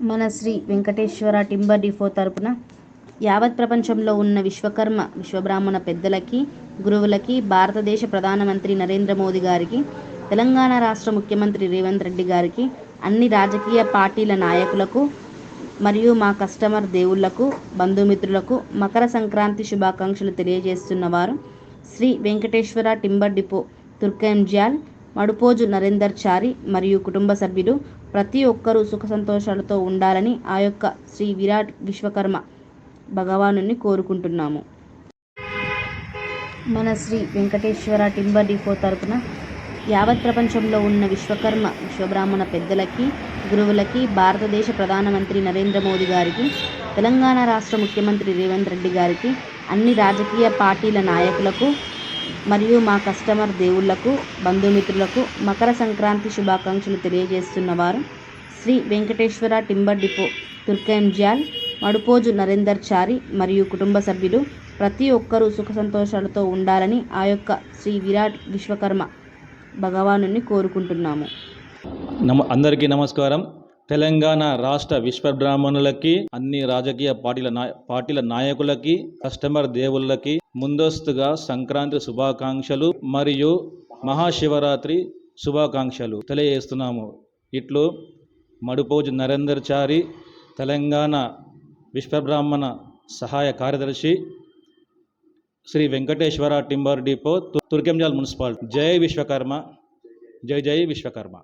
మన Shri Venkateshwara timber depot తరపున యావత్ ప్రపంచంలో ఉన్న విశ్వకర్మ విశ్వబ్రాహ్మణ పెద్దలకి గురువులకి భారతదేశ ప్రధానమంత్రి నరేంద్ర మోదీ గారికి తెలంగాణ రాష్ట్ర ముఖ్యమంత్రి రేవంత్ రెడ్డి గారికి అన్ని రాజకీయ పార్టీల నాయకులకు మరియు మా కస్టమర్ దేవుళ్ళకు బంధుమిత్రులకు మకర సంక్రాంతి శుభాకాంక్షలు తెలియజేస్తున్న వారు శ్రీ వెంకటేశ్వర టింబర్ డిపో తుర్కంజ్యాల్ మడుపోజు నరేందర్ చారి మరియు కుటుంబ సభ్యులు ప్రతి ఒక్కరూ సుఖ సంతోషాలతో ఉండాలని ఆ యొక్క శ్రీ విరాట్ విశ్వకర్మ భగవాను కోరుకుంటున్నాము. మన శ్రీ వెంకటేశ్వర టింబర్ డిపో తరపున యావత్ ప్రపంచంలో ఉన్న విశ్వకర్మ విశ్వబ్రాహ్మణ పెద్దలకి గురువులకి భారతదేశ ప్రధానమంత్రి నరేంద్ర మోదీ గారికి తెలంగాణ రాష్ట్ర ముఖ్యమంత్రి రేవంత్ రెడ్డి గారికి అన్ని రాజకీయ పార్టీల నాయకులకు మరియు మా కస్టమర్ దేవుళ్ళకు బంధుమిత్రులకు మకర సంక్రాంతి శుభాకాంక్షలు తెలియజేస్తున్న వారు శ్రీ వెంకటేశ్వర టింబర్ డిపో తుర్కెంజాల్ మడుపోజు నరేందర్ చారి మరియు కుటుంబ సభ్యులు ప్రతి ఒక్కరూ సుఖ సంతోషాలతో ఉండాలని ఆ యొక్క శ్రీ విరాట్ విశ్వకర్మ భగవాను కోరుకుంటున్నాము. నమ అందరికీ నమస్కారం. తెలంగాణ రాష్ట్ర విశ్వబ్రాహ్మణులకి అన్ని రాజకీయ పార్టీల నాయ పార్టీల నాయకులకి కస్టమర్ దేవుళ్ళకి ముందస్తుగా సంక్రాంతి శుభాకాంక్షలు మరియు మహాశివరాత్రి శుభాకాంక్షలు తెలియజేస్తున్నాము. ఇట్లు మడుపోజు నరేందర్ చారి తెలంగాణ విశ్వబ్రాహ్మణ సహాయ కార్యదర్శి Shri Venkateshwara timber depot Turkanjal municipality. జై విశ్వకర్మ. జై జై విశ్వకర్మ.